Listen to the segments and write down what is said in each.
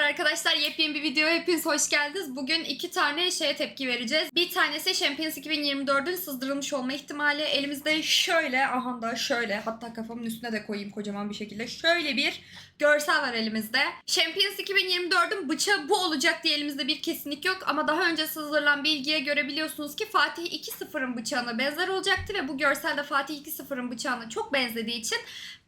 arkadaşlar. Yepyeni bir videoya hepiniz hoş geldiniz. Bugün iki tane şeye tepki vereceğiz. Bir tanesi Champions 2024'ün sızdırılmış olma ihtimali. Elimizde şöyle, aha da şöyle, hatta kafamın üstüne de koyayım kocaman bir şekilde. Şöyle bir görsel var elimizde. Champions 2024'ün bıçağı bu olacak diye elimizde bir kesinlik yok. Ama daha önce sızdırılan bilgiye göre biliyorsunuz ki Fatih 2-0'ın bıçağına benzer olacaktı. Ve bu görselde Fatih 2-0'ın bıçağına çok benzediği için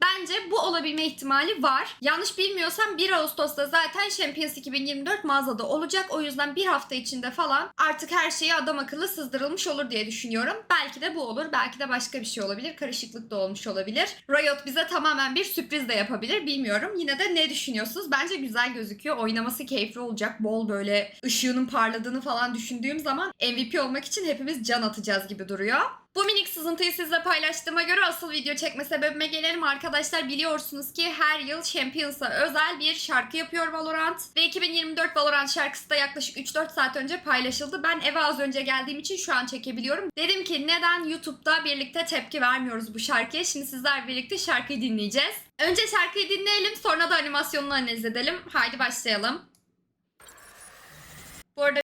Bence bu olabilme ihtimali var. Yanlış bilmiyorsam 1 Ağustos'ta zaten Champions 2024 mağazada olacak. O yüzden bir hafta içinde falan artık her şeyi adam akıllı sızdırılmış olur diye düşünüyorum. Belki de bu olur. Belki de başka bir şey olabilir. Karışıklık da olmuş olabilir. Riot bize tamamen bir sürpriz de yapabilir. Bilmiyorum. Yine de ne düşünüyorsunuz? Bence güzel gözüküyor. Oynaması keyifli olacak. Bol böyle ışığının parladığını falan düşündüğüm zaman MVP olmak için hepimiz can atacağız gibi duruyor. Bu minik sızıntıyı sizle paylaştığıma göre asıl video çekme sebebime gelelim. Arkadaşlar biliyorsunuz ki her yıl Champions'a özel bir şarkı yapıyor Valorant. Ve 2024 Valorant şarkısı da yaklaşık 3-4 saat önce paylaşıldı. Ben eve az önce geldiğim için şu an çekebiliyorum. Dedim ki neden YouTube'da birlikte tepki vermiyoruz bu şarkıya? Şimdi sizler birlikte şarkıyı dinleyeceğiz. Önce şarkıyı dinleyelim sonra da animasyonunu analiz edelim. Haydi başlayalım. Bu arada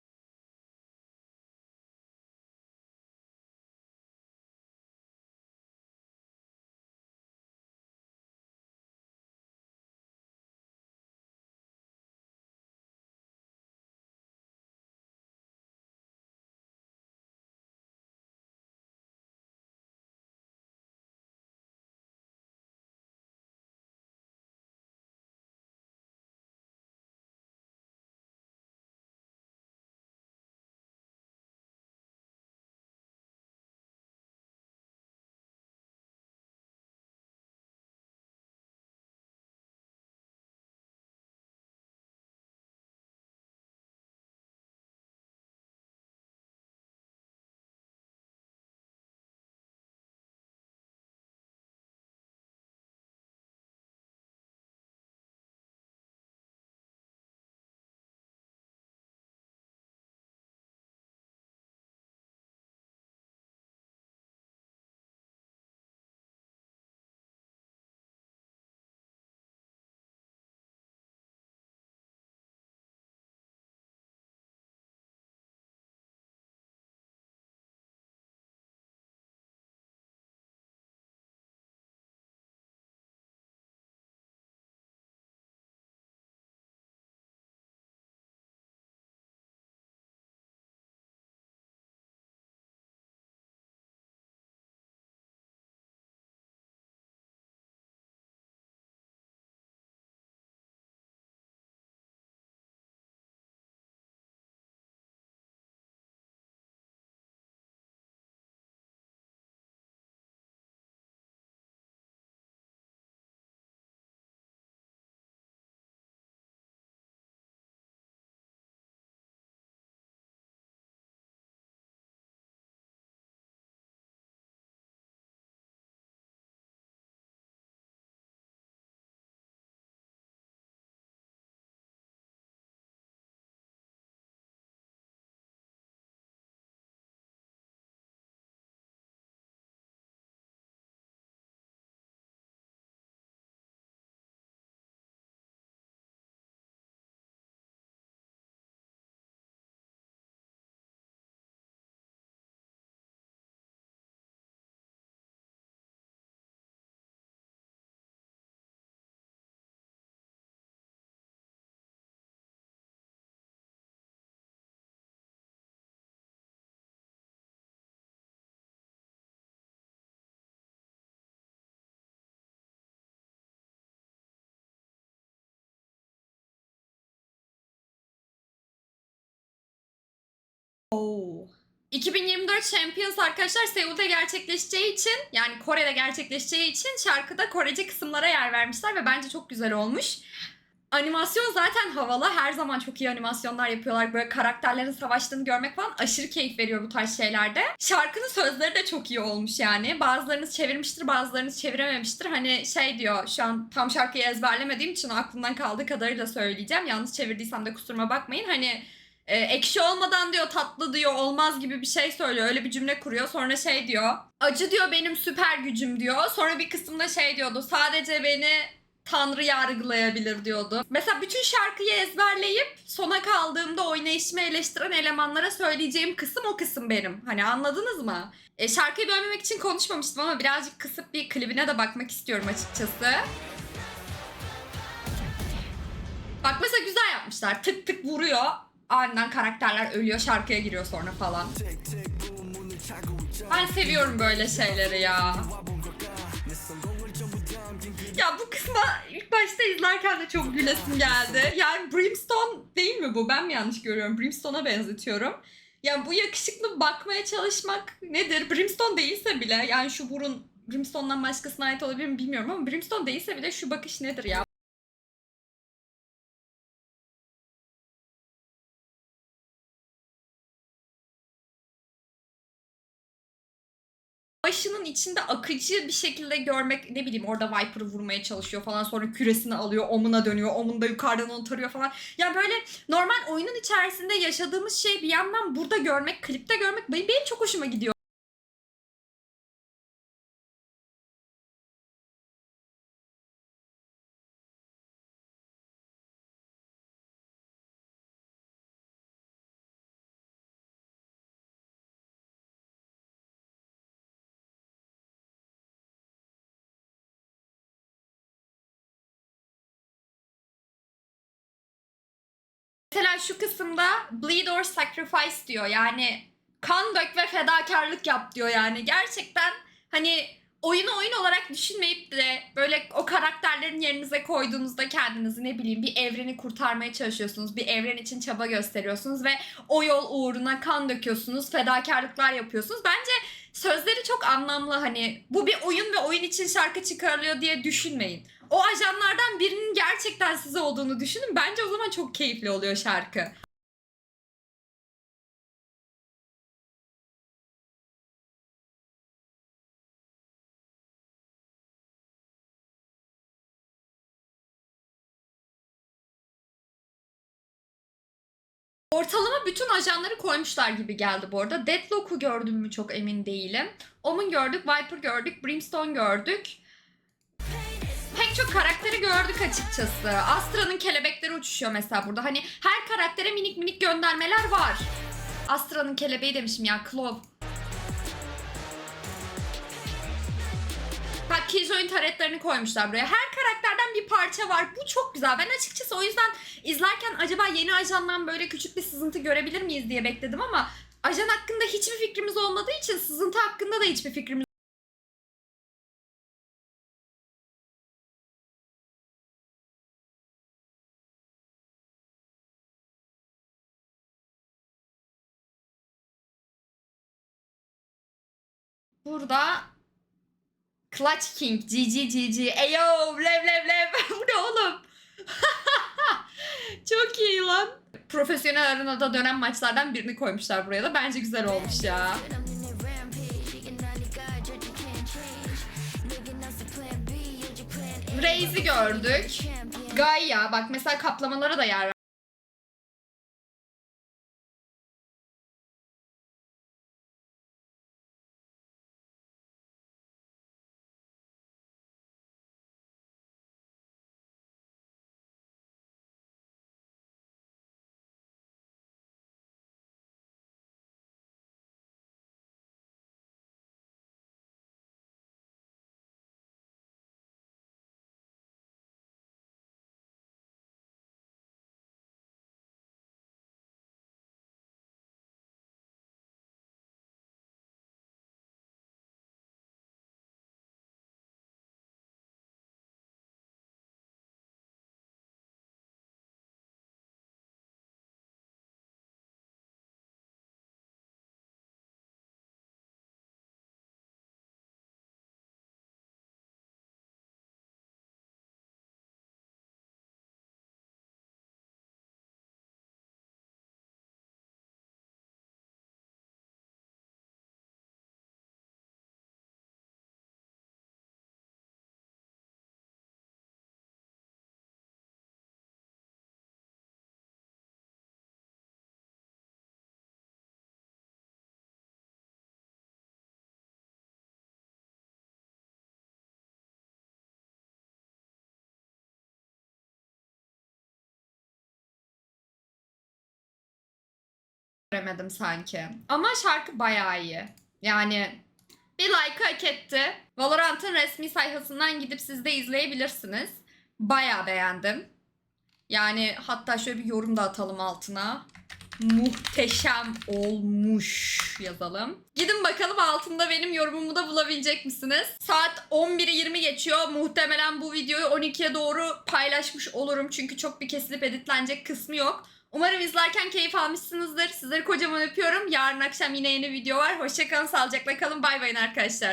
Oo. 2024 Champions arkadaşlar Seul'de gerçekleşeceği için yani Kore'de gerçekleşeceği için şarkıda Korece kısımlara yer vermişler ve bence çok güzel olmuş. Animasyon zaten havalı. Her zaman çok iyi animasyonlar yapıyorlar. Böyle karakterlerin savaştığını görmek falan aşırı keyif veriyor bu tarz şeylerde. Şarkının sözleri de çok iyi olmuş yani. Bazılarınız çevirmiştir, bazılarınız çevirememiştir. Hani şey diyor, şu an tam şarkıyı ezberlemediğim için aklımdan kaldığı kadarıyla söyleyeceğim. Yanlış çevirdiysem de kusuruma bakmayın. Hani e, ekşi olmadan diyor tatlı diyor olmaz gibi bir şey söylüyor. Öyle bir cümle kuruyor. Sonra şey diyor. Acı diyor benim süper gücüm diyor. Sonra bir kısımda şey diyordu. Sadece beni Tanrı yargılayabilir diyordu. Mesela bütün şarkıyı ezberleyip sona kaldığımda oynayışımı eleştiren elemanlara söyleyeceğim kısım o kısım benim. Hani anladınız mı? E, şarkıyı bölmemek için konuşmamıştım ama birazcık kısıp bir klibine de bakmak istiyorum açıkçası. Bak mesela güzel yapmışlar. Tık tık vuruyor. Aniden karakterler ölüyor şarkıya giriyor sonra falan. Ben seviyorum böyle şeyleri ya. Ya bu kısma ilk başta izlerken de çok gülesim geldi. Yani Brimstone değil mi bu? Ben mi yanlış görüyorum? Brimstone'a benzetiyorum. Yani bu yakışıklı bakmaya çalışmak nedir? Brimstone değilse bile yani şu burun Brimstone'dan başkasına ait olabilir mi bilmiyorum ama Brimstone değilse bile şu bakış nedir ya? Başının içinde akıcı bir şekilde görmek ne bileyim orada Viper'ı vurmaya çalışıyor falan sonra küresini alıyor omuna dönüyor omunda yukarıdan onu tarıyor falan. Yani böyle normal oyunun içerisinde yaşadığımız şey bir yandan burada görmek klipte görmek benim benim çok hoşuma gidiyor. Mesela şu kısımda bleed or sacrifice diyor. Yani kan dök ve fedakarlık yap diyor yani. Gerçekten hani oyunu oyun olarak düşünmeyip de böyle o karakterlerin yerinize koyduğunuzda kendinizi ne bileyim bir evreni kurtarmaya çalışıyorsunuz. Bir evren için çaba gösteriyorsunuz ve o yol uğruna kan döküyorsunuz, fedakarlıklar yapıyorsunuz. Bence sözleri çok anlamlı hani bu bir oyun ve oyun için şarkı çıkarılıyor diye düşünmeyin. O ajanlardan birinin gerçekten size olduğunu düşünün. Bence o zaman çok keyifli oluyor şarkı. Ortalama bütün ajanları koymuşlar gibi geldi bu arada. Deadlock'u gördüm mü çok emin değilim. Omen gördük, Viper gördük, Brimstone gördük. Çok karakteri gördük açıkçası. Astra'nın kelebekleri uçuşuyor mesela burada. Hani her karaktere minik minik göndermeler var. Astra'nın kelebeği demişim ya, Claw. Bak Killjoy'un taretlerini koymuşlar buraya. Her karakterden bir parça var. Bu çok güzel. Ben açıkçası o yüzden izlerken acaba yeni ajandan böyle küçük bir sızıntı görebilir miyiz diye bekledim ama ajan hakkında hiçbir fikrimiz olmadığı için sızıntı hakkında da hiçbir fikrimiz Burada Clutch King, GG Eyo, lev lev lev. Bu ne oğlum? Çok iyi lan. Profesyonel arenada dönen maçlardan birini koymuşlar buraya da. Bence güzel olmuş ya. Reis'i gördük. Gaia bak mesela kaplamalara da yer göremedim sanki. Ama şarkı bayağı iyi. Yani bir like hak etti. Valorant'ın resmi sayfasından gidip siz de izleyebilirsiniz. Bayağı beğendim. Yani hatta şöyle bir yorum da atalım altına. Muhteşem olmuş yazalım. Gidin bakalım altında benim yorumumu da bulabilecek misiniz? Saat 11'i 20 geçiyor. Muhtemelen bu videoyu 12'ye doğru paylaşmış olurum. Çünkü çok bir kesilip editlenecek kısmı yok. Umarım izlerken keyif almışsınızdır. Sizleri kocaman öpüyorum. Yarın akşam yine yeni video var. Hoşçakalın, sağlıcakla kalın. Bay bayın arkadaşlar.